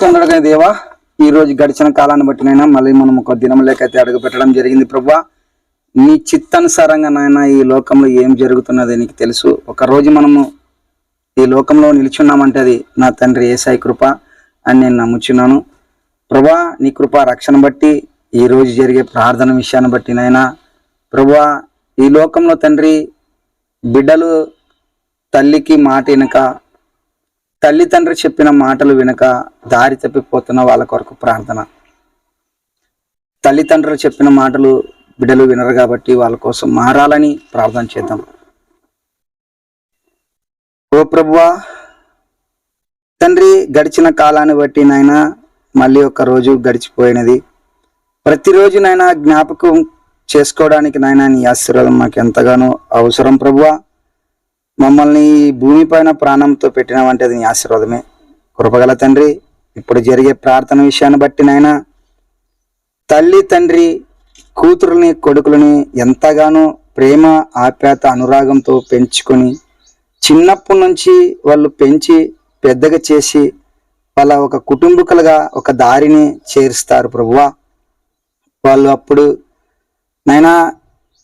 తొందరగా దేవా ఈ రోజు గడిచిన కాలాన్ని బట్టి నైనా మళ్ళీ మనం ఒక దినం లేకైతే అడుగు పెట్టడం జరిగింది ప్రభా. నీ చిత్తానుసారంగా నాయన ఈ లోకంలో ఏం జరుగుతున్నది నీకు తెలుసు. ఒక రోజు మనము ఈ లోకంలో నిలిచున్నామంటే అది నా తండ్రి ఏసాయి కృప అని నేను నమ్ముచున్నాను. ప్రభా నీ కృప రక్షణ బట్టి ఈ రోజు జరిగే ప్రార్థన విషయాన్ని బట్టి నాయనా ప్రభా ఈ లోకంలో తండ్రి బిడ్డలు తల్లికి మాట వెనుక తల్లిదండ్రి చెప్పిన మాటలు వినక దారి తప్పిపోతున్న వాళ్ళ కొరకు ప్రార్థన. తల్లిదండ్రులు చెప్పిన మాటలు బిడ్డలు వినరు కాబట్టి వాళ్ళ కోసం మారాలని ప్రార్థన చేద్దాం. ఓ ప్రభువా తండ్రి గడిచిన కాలాన్ని బట్టి నాయన మళ్ళీ ఒక రోజు గడిచిపోయినది. ప్రతిరోజు నాయన జ్ఞాపకం చేసుకోవడానికి నాయన నీ ఆశీర్వాదం మాకు ఎంతగానో అవసరం ప్రభువా. మమ్మల్ని ఈ భూమి పైన ప్రాణంతో పెట్టినావంటే అది నీ ఆశీర్వాదమే. కృపగల తండ్రి ఇప్పుడు జరిగే ప్రార్థన విషయాన్ని బట్టి నాయన తల్లి తండ్రి కూతురుని కొడుకులని ఎంతగానో ప్రేమ ఆప్యాత అనురాగంతో పెంచుకొని చిన్నప్పటి నుంచి వాళ్ళు పెంచి పెద్దగా చేసి వాళ్ళ ఒక కుటుంబకులుగా ఒక దారిని చేరుస్తారు ప్రభువా. వాళ్ళు అప్పుడు నైనా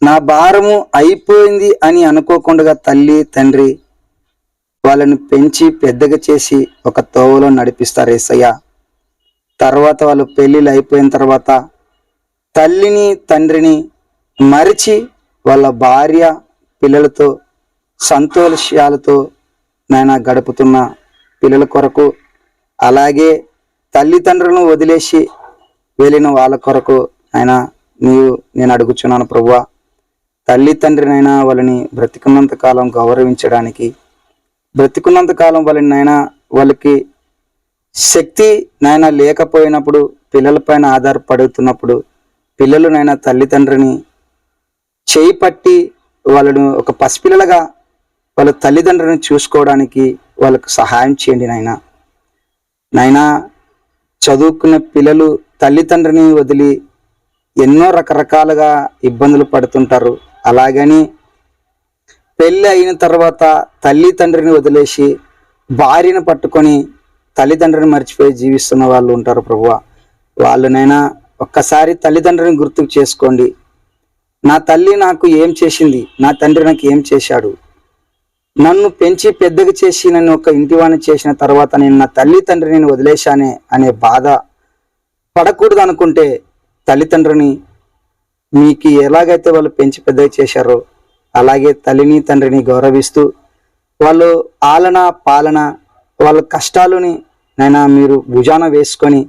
నా భారము అయిపోయింది అని అనుకోకుండా తల్లి తండ్రి వాళ్ళని పెంచి పెద్దగా చేసి ఒక తోవలో నడిపిస్తారు ఏసయ్య. తర్వాత వాళ్ళు పెళ్ళిళ్ళు అయిపోయిన తర్వాత తల్లిని తండ్రిని మరిచి వాళ్ళ భార్య పిల్లలతో సంతోషాలతో నాయన గడుపుతున్న పిల్లల కొరకు అలాగే తల్లిదండ్రులను వదిలేసి వెళ్ళిన వాళ్ళ కొరకు ఆయన నీవు నేను అడుగుచున్నాను ప్రభువా. తల్లి తండ్రినైనా వాళ్ళని బ్రతికున్నంత కాలం గౌరవించడానికి బ్రతికున్నంత కాలం వాళ్ళని నైనా వాళ్ళకి శక్తి నాయన లేకపోయినప్పుడు పిల్లలపైన ఆధారపడుతున్నప్పుడు పిల్లలు నాయన తల్లిదండ్రిని చేయి పట్టి వాళ్ళను ఒక పసిపిల్లలుగా వాళ్ళ తల్లిదండ్రులను చూసుకోవడానికి వాళ్ళకు సహాయం చేయండి నాయన నైనా చదువుకున్న పిల్లలు తల్లిదండ్రిని వదిలి ఎన్నో రకరకాలుగా ఇబ్బందులు పడుతుంటారు. అలాగని పెళ్ళి అయిన తర్వాత తల్లి తండ్రిని వదిలేసి భార్యను పట్టుకొని తల్లిదండ్రిని మర్చిపోయి జీవిస్తున్న వాళ్ళు ఉంటారు ప్రభువ. వాళ్ళనైనా ఒక్కసారి తల్లిదండ్రిని గుర్తుకు చేసుకోండి. నా తల్లి నాకు ఏం చేసింది? నా తండ్రి నాకు ఏం చేశాడు? నన్ను పెంచి పెద్దగా చేసి నన్ను ఒక ఇంటివాణి చేసిన తర్వాత నేను నా తల్లి తండ్రిని నేను వదిలేశానే అనే బాధ పడకూడదు అనుకుంటే తల్లిదండ్రిని మీకు ఎలాగైతే వాళ్ళు పెంచి పెద్ద చేశారో అలాగే తల్లిని తండ్రిని గౌరవిస్తూ వాళ్ళు ఆలన పాలన వాళ్ళ కష్టాలని నైనా మీరు భుజాన వేసుకొని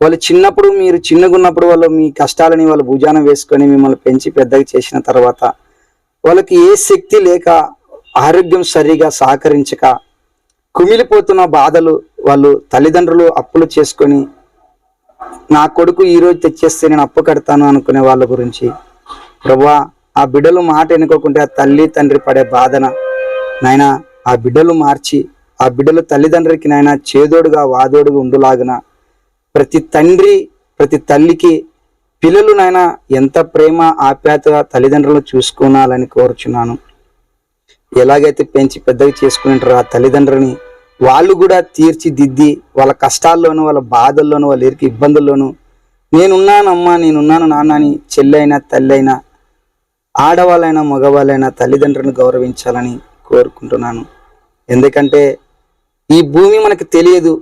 వాళ్ళు చిన్నప్పుడు మీరు చిన్నగున్నప్పుడు వాళ్ళు మీ కష్టాలని వాళ్ళు భుజాన వేసుకొని మిమ్మల్ని పెంచి పెద్దగా చేసిన తర్వాత వాళ్ళకి ఏ శక్తి లేక ఆరోగ్యం సరిగా సహకరించక కుమిలిపోతున్న బాధలు వాళ్ళు తల్లిదండ్రులు అప్పులు చేసుకొని నా కొడుకు ఈరోజు తెచ్చేస్తే నేను అప్పు కడతాను అనుకునే వాళ్ళ గురించి. ప్రభా ఆ బిడ్డలు మాట ఎన్నుకోకుంటే ఆ తల్లి తండ్రి పడే బాధన. నాయన ఆ బిడ్డలు మార్చి ఆ బిడ్డలు తల్లిదండ్రికి నాయన చేదోడుగా వాదోడుగా ఉండులాగున. ప్రతి తండ్రి ప్రతి తల్లికి పిల్లలు నాయన ఎంత ప్రేమ ఆప్యాయతగా తల్లిదండ్రులు చూసుకోనాలని కోరుచున్నాను. ఎలాగైతే పెంచి పెద్దగా చేసుకుంటారో ఆ తల్లిదండ్రుని వాళ్ళు కూడా తీర్చిదిద్ది వాళ్ళ కష్టాల్లోనూ వాళ్ళ బాధల్లోనూ వాళ్ళ ఇరికి ఇబ్బందుల్లోనూ నేనున్నానమ్మా నేనున్నాను నాన్న అని చెల్లైనా తల్లి అయినా ఆడవాళ్ళైనా మగవాళ్ళైనా తల్లిదండ్రులను గౌరవించాలని కోరుకుంటున్నాను. ఎందుకంటే ఈ భూమి మనకు తెలియదు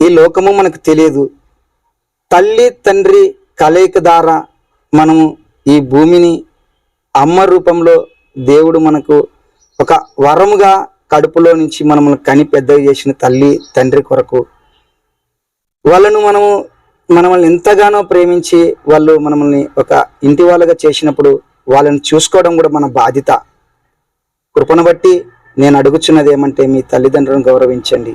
ఈ లోకము మనకు తెలియదు. తల్లి తండ్రి కలయిక ద్వారా మనము ఈ భూమిని అమ్మ రూపంలో దేవుడు మనకు ఒక వరముగా కడుపులో నుంచి మనల్ని కని పెద్దగా చేసిన తల్లి తండ్రి కొరకు వాళ్ళను మనము మనల్ని ఎంతగానో ప్రేమించి వాళ్ళు మనల్ని ఒక ఇంటి వాళ్ళగా చేసినప్పుడు వాళ్ళని చూసుకోవడం కూడా మన బాధ్యత. కృపను బట్టి నేను అడుగుచున్నది ఏమంటే మీ తల్లిదండ్రులను గౌరవించండి.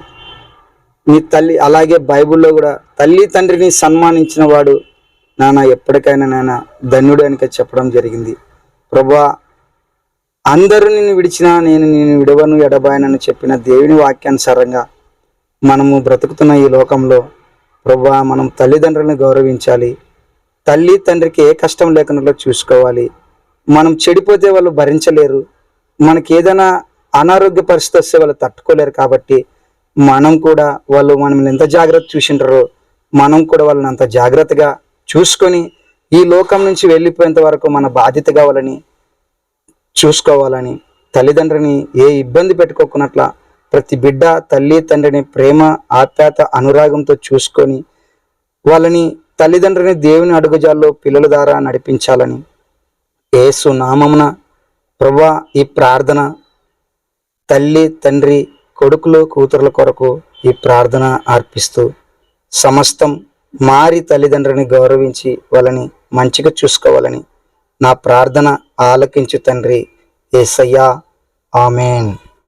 మీ తల్లి అలాగే బైబిల్లో కూడా తల్లి తండ్రిని సన్మానించిన వాడు నాన్న ఎప్పటికైనా నాన్న ధన్యుడు అని చెప్పడం జరిగింది. ప్రభా అందరూ నిన్ను విడిచినా నేను నేను విడవను ఎడబాయనని చెప్పిన దేవుని వాక్యానుసారంగా మనము బ్రతుకుతున్న ఈ లోకంలో ప్రభా మనం తల్లిదండ్రులను గౌరవించాలి. తల్లి తండ్రికి ఏ కష్టం లేకుండా చూసుకోవాలి. మనం చెడిపోతే వాళ్ళు భరించలేరు. మనకి ఏదైనా అనారోగ్య పరిస్థితి వస్తే వాళ్ళు తట్టుకోలేరు కాబట్టి మనం కూడా వాళ్ళు మనల్ని ఎంత జాగ్రత్త చూసింటారో మనం కూడా వాళ్ళని అంత జాగ్రత్తగా చూసుకొని ఈ లోకం నుంచి వెళ్ళిపోయేంత వరకు మన బాధ్యత కావాలని చూసుకోవాలని తల్లిదండ్రిని ఏ ఇబ్బంది పెట్టుకోకున్నట్ల ప్రతి బిడ్డ తల్లి తండ్రిని ప్రేమ ఆప్యాత అనురాగంతో చూసుకొని వాళ్ళని తల్లిదండ్రిని దేవుని అడుగుజాల్లో పిల్లల ద్వారా నడిపించాలని ఏసు నామమున ప్రభా ఈ ప్రార్థన తల్లి తండ్రి కొడుకులు కూతురుల కొరకు ఈ ప్రార్థన అర్పిస్తూ సమస్తం మారి తల్లిదండ్రిని గౌరవించి వాళ్ళని మంచిగా చూసుకోవాలని నా ప్రార్థన ఆలకించు తండ్రి ఏసయ్యా. ఆమెన్.